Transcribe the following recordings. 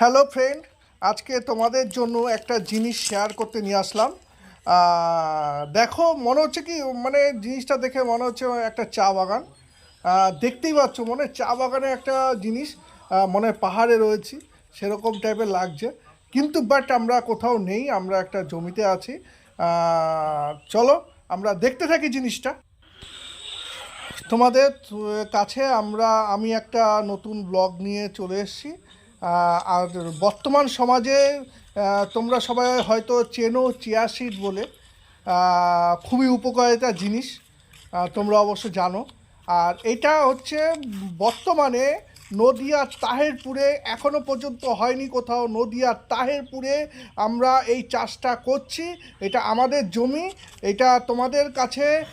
Hello friend আজকে তোমাদের জন্য একটা জিনিস শেয়ার করতে নিয়ে আসলাম। দেখো, মনে হচ্ছে কি মানে জিনিসটা দেখে মনে হচ্ছে একটা চা বাগান। দেখতেই পাচ্ছ, মনে চা বাগানে একটা জিনিস মনে পাহাড়ে রয়েছি, সেরকম টাইপের লাগছে। কিন্তু বাট আমরা কোথাও নেই, আমরা একটা জমিতে আছি। চলো, আমরা দেখতে থাকি জিনিসটা। তোমাদের কাছে আমরা, আমি একটা নতুন ব্লগ নিয়ে চলে এসেছি। আর বর্তমান সমাজে তোমরা সবাই হয়তো চেনো চিয়াশিট বলে। খুবই উপকারিতা জিনিস তোমরা অবশ্য জানো। আর এটা হচ্ছে বর্তমানে নদিয়ার তাহেরপুরে এখনও পর্যন্ত হয়নি কোথাও। নদিয়ার তাহেরপুরে আমরা এই চাষটা করছি। এটা আমাদের জমি। এটা তোমাদের কাছে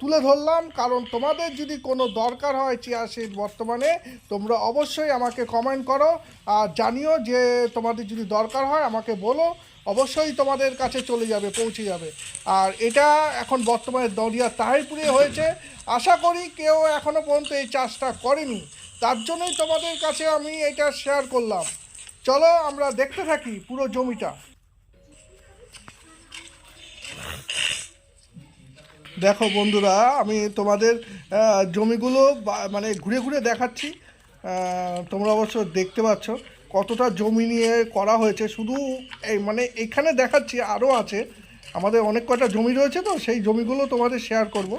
তুলে ধরলাম। কারণ তোমাদের যদি কোনো দরকার হয় চিয়া সিড বর্তমানে, তোমরা অবশ্যই আমাকে কমেন্ট করো। আর জানিও যে তোমাদের যদি দরকার হয় আমাকে বলো। অবশ্যই তোমাদের কাছে চলে যাবে, পৌঁছে যাবে। আর এটা এখন বর্তমানে দরিয়া তাহিরপুরে হয়েছে। আশা করি কেউ এখনও পর্যন্ত এই চাষটা করেনি। তার জন্যই তোমাদের কাছে আমি এটা শেয়ার করলাম। চলো আমরা দেখতে থাকি পুরো জমিটা। দেখো বন্ধুরা, আমি তোমাদের জমিগুলো মানে ঘুরে ঘুরে দেখাচ্ছি। তোমরা অবশ্য দেখতে পাচ্ছ কতটা জমি নিয়ে করা হয়েছে। শুধু এই মানে এখানে দেখাচ্ছি, আরও আছে। আমাদের অনেক কটা জমি রয়েছে তো, সেই জমিগুলো তোমাদের শেয়ার করব।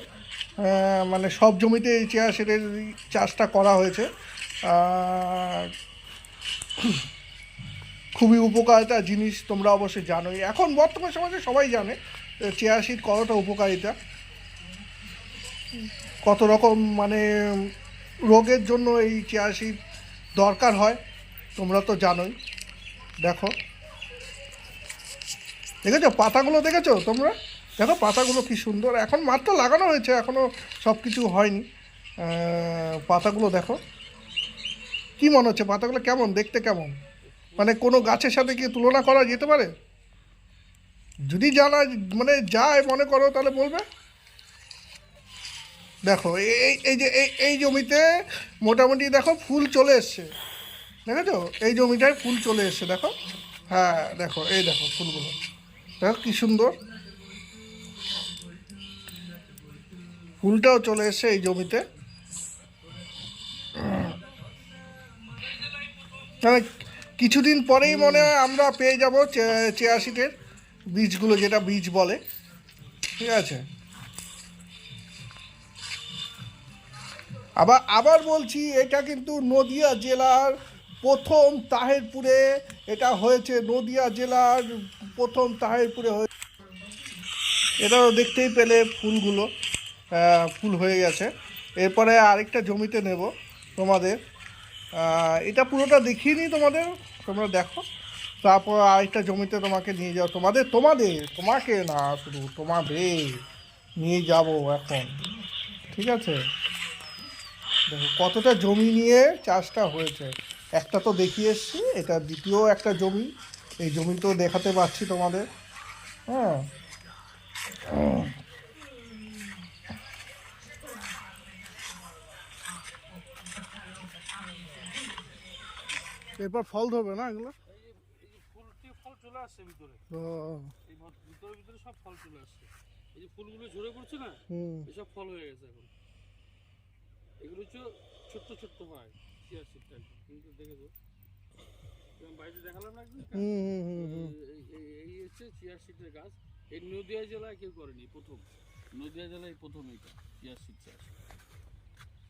মানে সব জমিতে এই চেয়ার সেটের চাষটা করা হয়েছে। খুবই উপকারিতা জিনিস তোমরা অবশ্যই জানোই। এখন বর্তমান সমাজে সবাই জানে চেয়ার শিট কতটা উপকারিতা। কত রকম মানে রোগের জন্য এই চেয়ার শিট দরকার হয়, তোমরা তো জানোই। দেখো। দেখেছ? পাতাগুলো দেখেছ তোমরা? দেখো, পাতাগুলো কি সুন্দর। এখন মাত্র লাগানো হয়েছে এখনও সব কিছু হয়নি পাতাগুলো দেখো। কি মনে হচ্ছে, পাতাগুলো কেমন, দেখতে কেমন? মানে কোনো গাছের সাথে কি তুলনা করা যেতে পারে? যদি জানা মানে যায়, মনে করো, তাহলে বলবে। দেখো এই এই যে, এই এই জমিতে মোটামুটি দেখো ফুল চলে এসছে। দেখেছ? এই জমিটায় ফুল চলে এসছে, দেখো। হ্যাঁ দেখো, এই দেখো ফুলগুলো। দেখো কি সুন্দর। ফুলটাও চলে এসছে এই জমিতে। কিছুদিন পরেই মনে হয় আমরা পেয়ে যাব চেয়ার সিটের বীজগুলো, যেটা বীজ বলে। ঠিক আছে। আবার আবার বলছি, এটা কিন্তু নদিয়া জেলার প্রথম তাহেরপুরে এটা হয়েছে। নদিয়া জেলার প্রথম তাহেরপুরে হয়েছে। এটাও দেখতেই পেলে ফুলগুলো। ফুল হয়ে গেছে। এরপরে আরেকটা জমিতে নেব তোমাদের। এটা পুরোটা দেখিয়ে নিই তোমাদের, তোমরা দেখো। তারপর আরেকটা জমিতে তোমাকে নিয়ে যাও। তোমাদের তোমাদের, তোমাকে না শুধু, তোমাদের নিয়ে যাব এখন। ঠিক আছে? দেখো, কতটা জমি নিয়ে চাষটা হয়েছে। একটা তো দেখিয়ে এসছি, এটা দ্বিতীয় একটা জমি। এই জমি তো দেখাতে পাচ্ছি তোমাদের। হ্যাঁ। এরপর ফল ধরবে না এগুলো? ফুলটি ফল চলে আসছে ভিতরে এই ভিতরে ভিতরে সব ফল চলে আসছে এই যে ফুলগুলো ঝরে পড়ছে না এসব ফল হয়ে গেছে এখন এগুলো হচ্ছে ছোট্ট ছোট্ট চেয়ার সিটটা কিন্তু দেখেছ বাড়িতে না এই- হচ্ছে চেয়ার সিটের এই নদিয়া জেলায় কেউ করেনি প্রথম নদিয়া জেলায় প্রথম এইটা চেয়ার সিট চাষ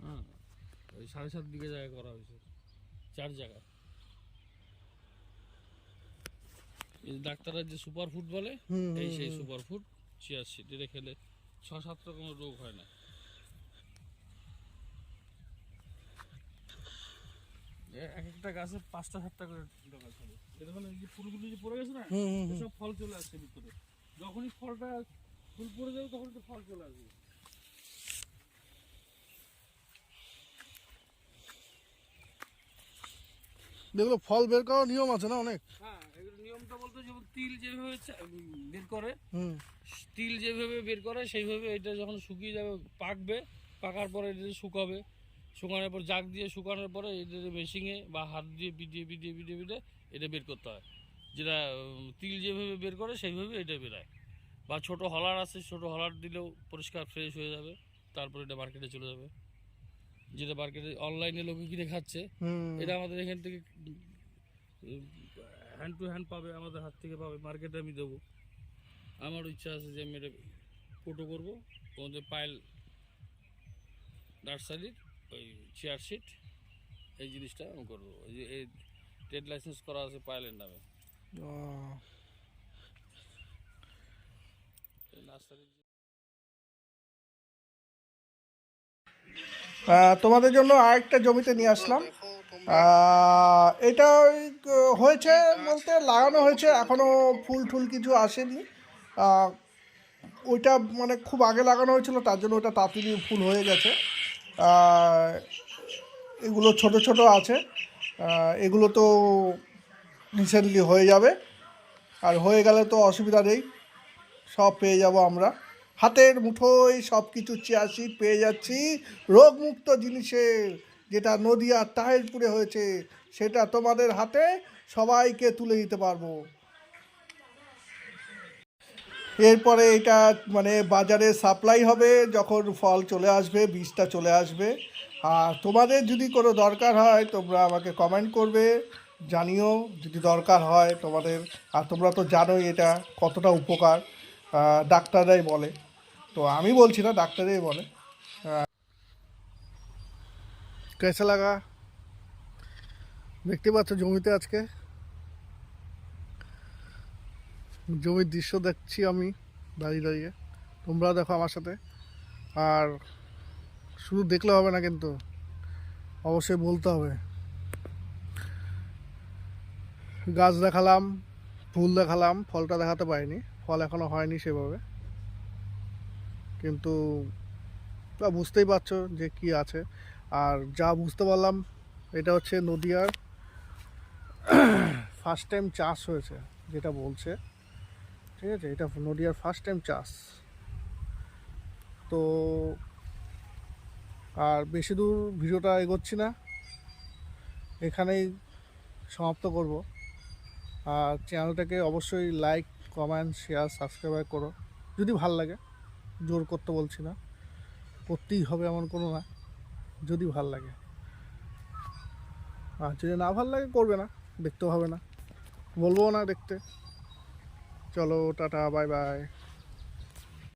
হ্যাঁ ওই সাড়ে সাত বিঘা জায়গায় করা হয়েছে। চার জায়গায় এই ডাক্তাররা যে সুপার ফুড বলে এই সেই সুপার ফুড চিয়ার সিট এটা খেলে ছ সাত রকমের রোগ হয় না। এক একটা গাছে পাঁচটা সাতটা করে ডগা থাকে। এটা এই যে ফুলগুলো যে পড়ে গেছে না হুম, হুম, হুম। সব ফল চলে আসছে ভিতরে। যখনই ফলটা ফুল পড়ে যাবে তখন তো ফল চলে আসবে। দেখল ফল বের করার নিয়ম আছে না অনেক হ্যাঁ এগুলো নিয়মটা বলতে যেমন তিল যেভাবে বের করে হুম। তিল যেভাবে বের করে সেইভাবে এটা যখন শুকিয়ে যাবে পাকবে পাকার পরে এটা শুকাবে। শুকানোর পর জাগ দিয়ে শুকানোর পরে এটা মেশিনে বা হাত দিয়ে পিটিয়ে পিটিয়ে পিটিয়ে পিটিয়ে এটা বের করতে হয়। যেটা তিল যেভাবে বের করে সেইভাবে এটা বেরোয়। বা ছোট হলার আছে ছোট হলার দিলেও পরিষ্কার ফ্রেশ হয়ে যাবে তারপর এটা মার্কেটে চলে যাবে। যেটা মার্কেটে অনলাইনে লোকে কিনে খাচ্ছে এটা আমাদের এখান থেকে হ্যান্ড টু হ্যান্ড পাবে আমাদের হাত থেকে পাবে মার্কেটে আমি দেবো। আমার ইচ্ছা আছে যে আমি এটা ফটো করব তোমাদের পায়েল নার্সারির ওই চেয়ার শিট এই জিনিসটা আমি করব। ওই যে এই ট্রেড লাইসেন্স করা আছে পাইলের নামে। নার্সারির তোমাদের জন্য আরেকটা জমিতে নিয়ে আসলাম। এটা হয়েছে বলতে লাগানো হয়েছে, এখনও ফুল টুল কিছু আসেনি। ওইটা মানে খুব আগে লাগানো হয়েছিল, তার জন্য ওটা তাড়াতাড়ি ফুল হয়ে গেছে। এগুলো ছোট ছোট আছে এগুলো তো রিসেন্টলি হয়ে যাবে। আর হয়ে গেলে তো অসুবিধা নেই, সব পেয়ে যাব আমরা। হাতের মুঠোয় সব কিছু চেয়ারশি পেয়ে যাচ্ছি, রোগমুক্ত জিনিসের যেটা নদিয়া তাহিরপুরে হয়েছে, সেটা তোমাদের হাতে সবাইকে তুলে দিতে পারব। এরপরে এটা মানে বাজারে সাপ্লাই হবে, যখন ফল চলে আসবে, বীজটা চলে আসবে। আর তোমাদের যদি কোনো দরকার হয়, তোমরা আমাকে কমেন্ট করবে, জানিও যদি দরকার হয় তোমাদের। আর তোমরা তো জানোই এটা কতটা উপকার ডাক্তাররাই বলে। তো আমি বলছি না ডাক্তাররাই বলে। কেসে লাগা দেখতে পাচ্ছ জমিতে আজকে জমির দৃশ্য দেখছি আমি দাঁড়িয়ে দাঁড়িয়ে তোমরা দেখো আমার সাথে আর শুধু দেখলে হবে না কিন্তু অবশ্যই বলতে হবে গাছ দেখালাম ফুল দেখালাম ফলটা দেখাতে পারিনি ফল এখনও হয়নি সেভাবে কিন্তু বুঝতেই পারছ যে কি আছে আর যা বুঝতে পারলাম, এটা হচ্ছে নদিয়ার ফার্স্ট টাইম চাষ হয়েছে, যেটা বলছে। ঠিক আছে? এটা নদিয়ার ফার্স্ট টাইম চাষ। তো আর বেশি দূর ভিডিওটা এগোচ্ছি না। এখানেই সমাপ্ত করব। আর চ্যানেলটাকে অবশ্যই লাইক কমেন্ট শেয়ার সাবস্ক্রাইব করো। যদি ভালো লাগে, জোর করতে বলছি না। করতেই হবে এমন কোনো না। যদি ভালো লাগে। আর যদি না ভালো লাগে, করবে না, দেখতেও হবে না। বলব না দেখতে। চলো, টাটা, বাই বাই।